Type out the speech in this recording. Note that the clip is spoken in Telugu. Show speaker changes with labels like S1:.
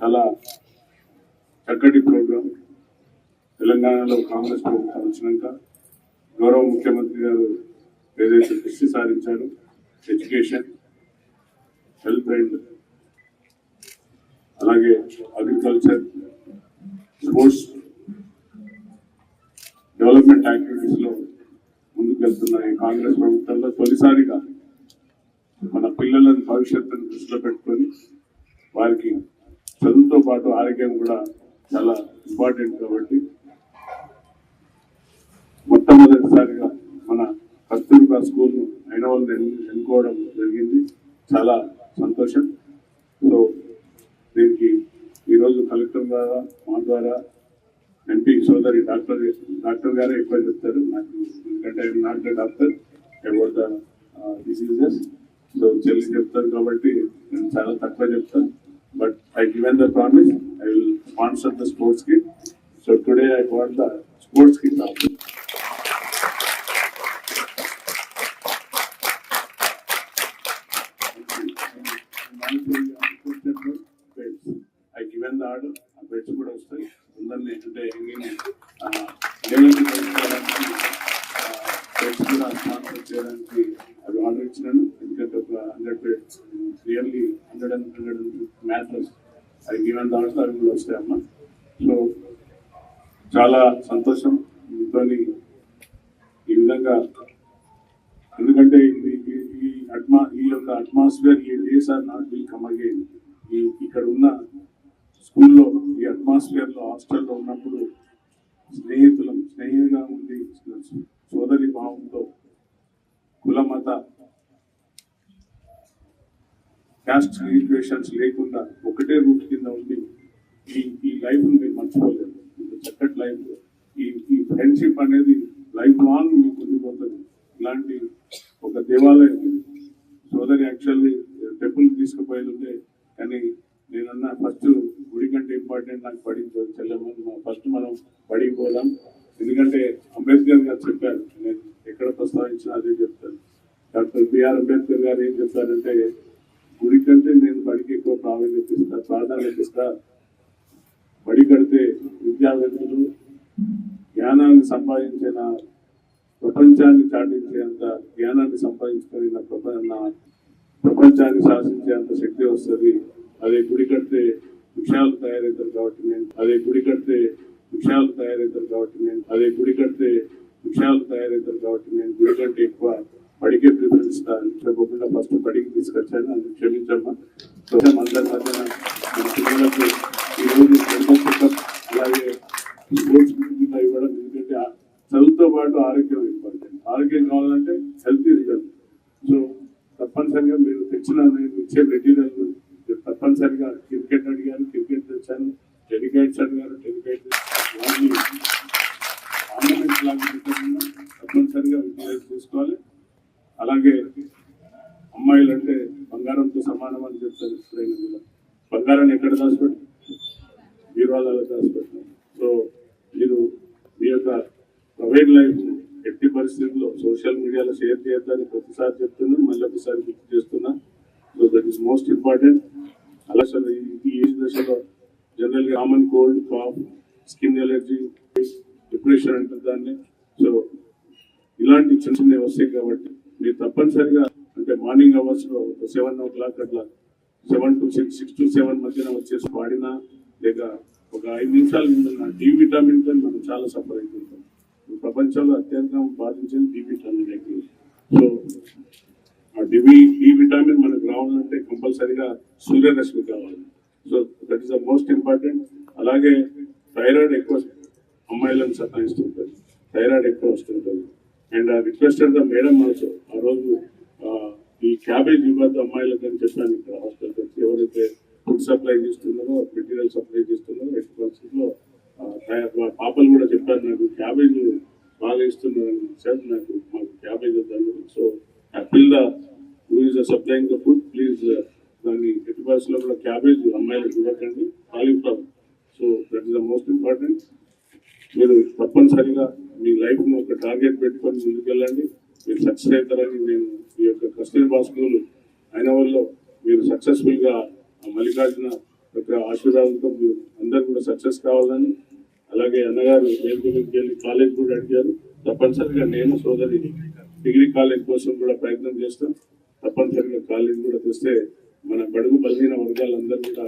S1: చాలా చక్కటి ప్రోగ్రాం. తెలంగాణలో కాంగ్రెస్ ప్రభుత్వం వచ్చినాక గౌరవ ముఖ్యమంత్రి గారు ఏదైతే దృష్టి సారించారు ఎడ్యుకేషన్ హెల్త్ అండ్ అలాగే అగ్రికల్చర్ స్పోర్ట్స్ డెవలప్మెంట్ యాక్టివిటీస్లో లో ఈ కాంగ్రెస్ ప్రభుత్వంలో తొలిసారిగా మన పిల్లలను భవిష్యత్తును దృష్టిలో పెట్టుకొని వారికి చదువుతో పాటు ఆరోగ్యం కూడా చాలా ఇంపార్టెంట్ కాబట్టి మొట్టమొదటిసారిగా మన కస్తూరిబా స్కూల్ అయిన వాళ్ళు ఎన్నుకోవడం జరిగింది. చాలా సంతోషం. సో దీనికి ఈరోజు కలెక్టర్ ద్వారా మా ద్వారా ఎంపీ సోదరి డాక్టర్ డాక్టర్ గారే ఎక్కువ చెప్తారు. నాకు ఎందుకంటే I'm not the doctor about the diseases so చెల్లి చెప్తారు కాబట్టి నేను చాలా తక్కువ చెప్తాను. But I given the promise I will sponsor the sports kit so today I want the sports kit I given the order ఆ బెడ్స్ కూడా వస్తాయి. అందరినీ అంటే ఎంగిన బెడ్స్ కూడా స్పాన్సర్ చేయడానికి అవి ఆర్డర్ ఇచ్చినాను. ఎందుకంటే ఒక hundred beds clearly hundred and hundred mattress అది గివెన్ ద ఆర్డర్ అవి కూడా వస్తాయమ్మా సో చాలా సంతోషం మీతో ఈ విధంగా ఎందుకంటే ఈ- ఈ అట్మా ఈ యొక్క అట్మాస్ఫియర్ ఈ days are not will come again ఈ ఇక్కడ ఉన్న స్కూల్లో ఈ అట్మాస్ఫియర్లో హాస్టల్లో ఉన్నప్పుడు స్నేహితులం స్నేహితుగా ఉండి సోదరి భావంతో కులమత క్యాస్ట్ ఈక్వేషన్స్ లేకుండా ఒకటే రూట్ కింద ఉండి ఈ ఈ లైఫ్ మీరు మర్చిపోలేదు చక్కటి లైఫ్ ఈ ఈ ఫ్రెండ్షిప్ అనేది లైఫ్ లాంగ్ మీకు ఉండిపోతుంది. ఇలాంటి ఒక దేవాలయం సోదరి యాక్చువల్లీ టెంపుల్ తీసుకుపోయేది కానీ నేనన్నా ఫస్ట్ గుడి కంటే ఇంపార్టెంట్ నాకు బడి చెల్లెమ్మ ఫస్ట్ మనం బడికి పోదాం. ఎందుకంటే అంబేద్కర్ గారు చెప్పారు నేను ఎక్కడ ప్రస్తావించినా అదే చెప్తాను. డాక్టర్ బిఆర్ అంబేద్కర్ గారు ఏం చెప్తారంటే గుడి కంటే నేను బడికి ఎక్కువ ప్రాధాన్యత ఇస్తా ప్రాధాన్యత ఇస్తా. బడి కడితే విద్యావేత్తలు జ్ఞానాన్ని సంపాదించిన ప్రపంచాన్ని చాటించేంత జ్ఞానాన్ని సంపాదించుకొని నా ప్రపంచ ప్రపంచాన్ని ప్రపంచాన్ని శాసించేంత శక్తి వస్తుంది. అదే గుడి కడితే విషయాలు తయారవుతారు కాబట్టి నేను అదే గుడి కడితే విషయాలు తయారవుతారు కాబట్టి నేను అదే గుడి కడితే విషయాలు తయారవుతారు కాబట్టి నేను గుడి కంటే ఎక్కువ బడికే ప్రిఫరెన్స్ ఇస్తాను చెప్పకుండా ఫస్ట్ బడికి తీసుకొచ్చాను అందుకు క్షమించమ్మా. అందరి మధ్యన మన పిల్లలకు అలాగే స్పోర్ట్స్ ఇవ్వడం ఎందుకంటే చదువుతో పాటు ఆరోగ్యం ఇంపార్టెంట్. ఆరోగ్యం కావాలంటే హెల్త్ ఇస్ వెల్త్ సో తప్పనిసరిగా మీరు తెచ్చిన ఇచ్చే మెటీరియల్ తప్పనిసరిగా క్రికెట్ అడిగాను క్రికెట్ తెచ్చాను డెలికేట్స్ అడిగారు డెలికేట్ ఆర్నమెంట్స్ లాగా తప్పనిసరిగా యూటిలైజ్ చేసుకోవాలి అలాగే అమ్మాయిలు అంటే ప్రమాణం అని చెప్తారు ఎప్పుడైనా కూడా. బంగారాన్ని ఎక్కడ దాచిపెట్టారు? బీరువాలలో దాచిపెట్టారు. సో మీరు మీ యొక్క ప్రైవేట్ లైఫ్ ఎట్టి పరిస్థితుల్లో సోషల్ మీడియాలో షేర్ చేయొద్దని ప్రతిసారి చెప్తున్నాను మళ్ళీ ఒకసారి గుర్తు చేస్తున్నా. So that is most important. అలా అసలు ఈ- ఏజ్ దశలో general common cold cough skin allergy depression అంటారు దాన్ని. సో ఇలాంటి చిన్న చిన్నవి వస్తాయి కాబట్టి మీరు తప్పనిసరిగా మార్నింగ్ అవర్స్లో సెవెన్ ఓ క్లాక్ అట్లా seven to six six to seven మధ్యన వచ్చేసి వాడినా లేక ఒక ఐదు నిమిషాల ముందు డి విటామిన్తో మనం చాలా సఫర్ అవుతుంటాం ప్రపంచంలో అత్యంత బాధించేది డి విటామిన్ అయితే సో ఆ డివి డి విటామిన్ మనకు రావాలంటే కంపల్సరిగా సూర్యరశ్మి కావాలి. So that is the most important అలాగే థైరాయిడ్ ఎక్కువ అమ్మాయిలను సతాయిస్తుంటుంది. థైరాయిడ్ ఎక్కువ వస్తుంటుంది. And requested the madam also ఆ రోజు క్యాబేజ్ ఇవ్వద్దు అమ్మాయిలకు అని చెప్పాను ఇక్కడ హాస్టల్ ఎవరైతే ఫుడ్ సప్లై చేస్తున్నారో మెటీరియల్ సప్లై చేస్తున్నారో ఎట్టి పరిస్థితుల్లో తయారు- పాపలు కూడా చెప్పారు నాకు క్యాబేజ్ బాగా ఇస్తున్నారని సార్ నాకు మాకు cabbage వద్దాను so appeal the who is supplying the food please దాన్ని ఎట్టి పరిస్థితుల్లో కూడా క్యాబేజ్ అమ్మాయిలకు ఇవ్వకండి. Cauliflower. So that is the most important మీరు తప్పనిసరిగా మీ లైఫ్ను ఒక టార్గెట్ పెట్టుకొని ముందుకెళ్ళండి. మీరు సక్సెస్ అవుతారని నేను ఈ యొక్క కస్తూర్బా స్కూల్ అయిన వాళ్ళు మీరు సక్సెస్ఫుల్గా మల్లికార్జున యొక్క ఆశీర్వాదంతో మీరు అందరు కూడా సక్సెస్ కావాలని అలాగే అన్నగారు వేదిక వెళ్ళి కాలేజ్ కూడా అడిగారు. తప్పనిసరిగా నేను సోదరి డిగ్రీ కాలేజ్ కోసం కూడా ప్రయత్నం చేస్తాం. తప్పనిసరిగా కాలేజ్ కూడా తెస్తే మన బడుగు బలహీన వర్గాలందరూ కూడా